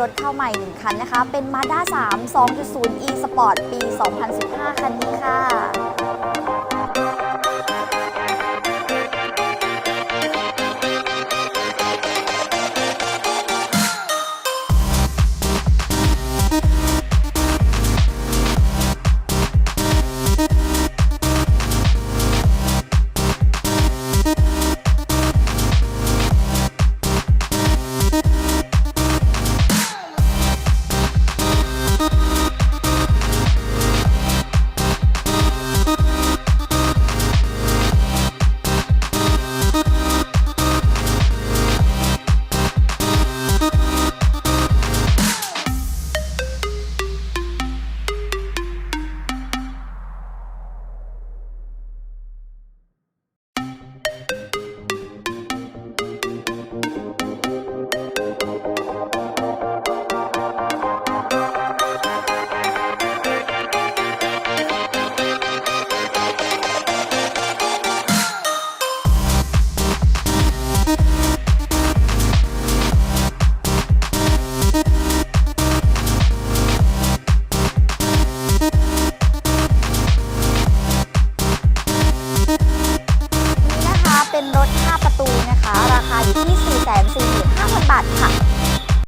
รถเข้าใหม่ 1 คันนะคะ เป็น Mazda 3 2.0 e Sport ปี 2015 คันนี้ค่ะ ที่ 445,000 บาทค่ะ